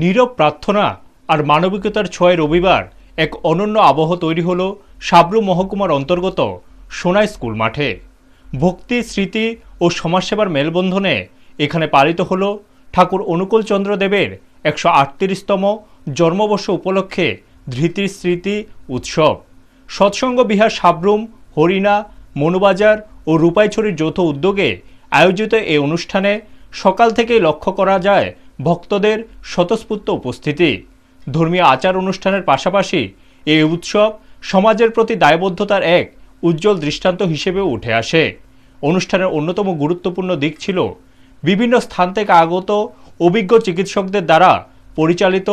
নীরব প্রার্থনা আর মানবিকতার ছয় রবিবার এক অনন্য আবহ তৈরি হল সাবরু মহকুমার অন্তর্গত সোনাই স্কুল মাঠে। ভক্তি, স্মৃতি ও সমাজসেবার মেলবন্ধনে এখানে পালিত হল ঠাকুর অনুকূল চন্দ্র দেবের একশো আটত্রিশতম জন্মবর্ষ উপলক্ষে ধৃতির স্মৃতি উৎসব। সৎসঙ্গ বিহার সাবরুম, হরিণা, মনুবাজার ও রূপাইছড়ির যৌথ উদ্যোগে আয়োজিত এই অনুষ্ঠানে সকাল থেকেই লক্ষ্য করা যায় ভক্তদের স্বতঃস্ফূর্ত উপস্থিতি। ধর্মীয় আচার অনুষ্ঠানের পাশাপাশি এই উৎসব সমাজের প্রতি দায়বদ্ধতার এক উজ্জ্বল দৃষ্টান্ত হিসেবে উঠে আসে। অনুষ্ঠানের অন্যতম গুরুত্বপূর্ণ দিক ছিল বিভিন্ন স্থান থেকে আগত অভিজ্ঞ চিকিৎসকদের দ্বারা পরিচালিত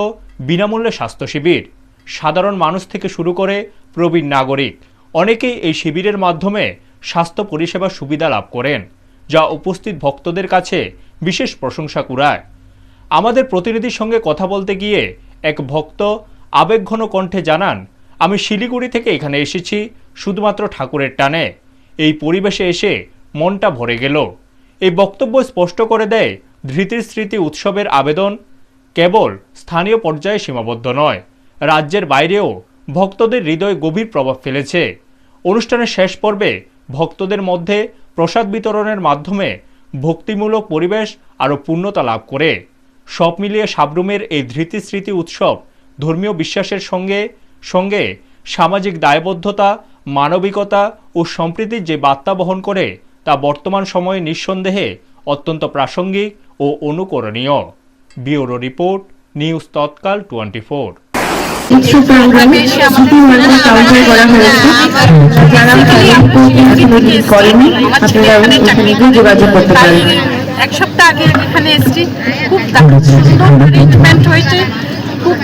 বিনামূল্যে স্বাস্থ্য শিবির। সাধারণ মানুষ থেকে শুরু করে প্রবীণ নাগরিক অনেকেই এই শিবিরের মাধ্যমে স্বাস্থ্য পরিষেবার সুবিধা লাভ করেন, যা উপস্থিত ভক্তদের কাছে বিশেষ প্রশংসা কুড়ায়। আমাদের প্রতিনিধির সঙ্গে কথা বলতে গিয়ে এক ভক্ত আবেগঘন কণ্ঠে জানান, আমি শিলিগুড়ি থেকে এখানে এসেছি, শুধুমাত্র ঠাকুরের টানে। এই পরিবেশে এসে মনটা ভরে গেল। এই বক্তব্য স্পষ্ট করে দেয় ধৃতির স্মৃতি উৎসবের আবেদন। কেবল স্থানীয় পর্যায়ে সীমাবদ্ধ নয়, রাজ্যের বাইরেও ভক্তদের হৃদয়ে গভীর প্রভাব ফেলেছে। অনুষ্ঠানের শেষ পর্বে ভক্তদের মধ্যে প্রসাদ বিতরণের মাধ্যমে ভক্তিমূলক পরিবেশ আরও পূর্ণতা লাভ করে। সব মিলিয়ে সাবরুমের এই ধৃতি স্মৃতি উৎসব ধর্মীয় বিশ্বাসের সঙ্গে সঙ্গে সামাজিক দায়বদ্ধতা, মানবিকতা ও সম্প্রীতির যে বার্তা বহন করে তা বর্তমান সময়ে নিঃসন্দেহে অত্যন্ত প্রাসঙ্গিক ও অনুকরণীয়। Bureau report, news Tatkal twenty four. কিছু প্রোগ্রাম সিটি মার্কেট কাউন্টার করা হয়েছে। যারা করেনি আপনারা ওখানে গিয়ে যোগাযোগ করতে পারেন। এক সপ্তাহ আগে এখানে এসেছি। খুব সুন্দর ট্রিটমেন্ট হয়েছে খুব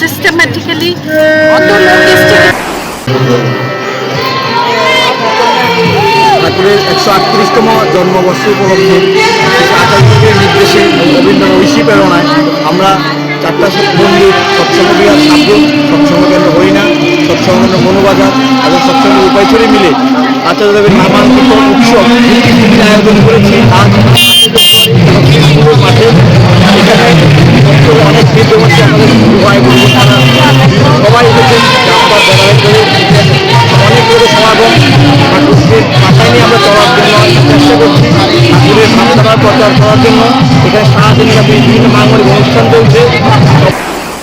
সিস্টেম্যাটিক্যালি অত লোক এসছে ঠাকুরের একশো আটত্রিশতম জন্মবর্ষ উপলক্ষে আচার্যের নির্দেশে রবীন্দ্র প্রেরণায় আমরা চারটা মন্দির সৎসঙ্গ বিহার সাবরুম সৎসঙ্গ কেন্দ্র হরিণা সৎসঙ্গ কেন্দ্র মনোবাজার? এবং সৎসঙ্গ উপায়ছড়ি মিলে। আচার্যদেবের নামাঙ্কিত উৎসব। আয়োজন করেছি? আজ মাঠে এখানে অনেক ভিড় জমেছে আমাদের সবাই করে অনেক লোকের সমাগম। চেষ্টা করছি। ঠাকুরের সাতটার প্রচার করার জন্য। এখানে সারাদিন বিভিন্ন মাঙ্গলিক অনুষ্ঠান চলছে।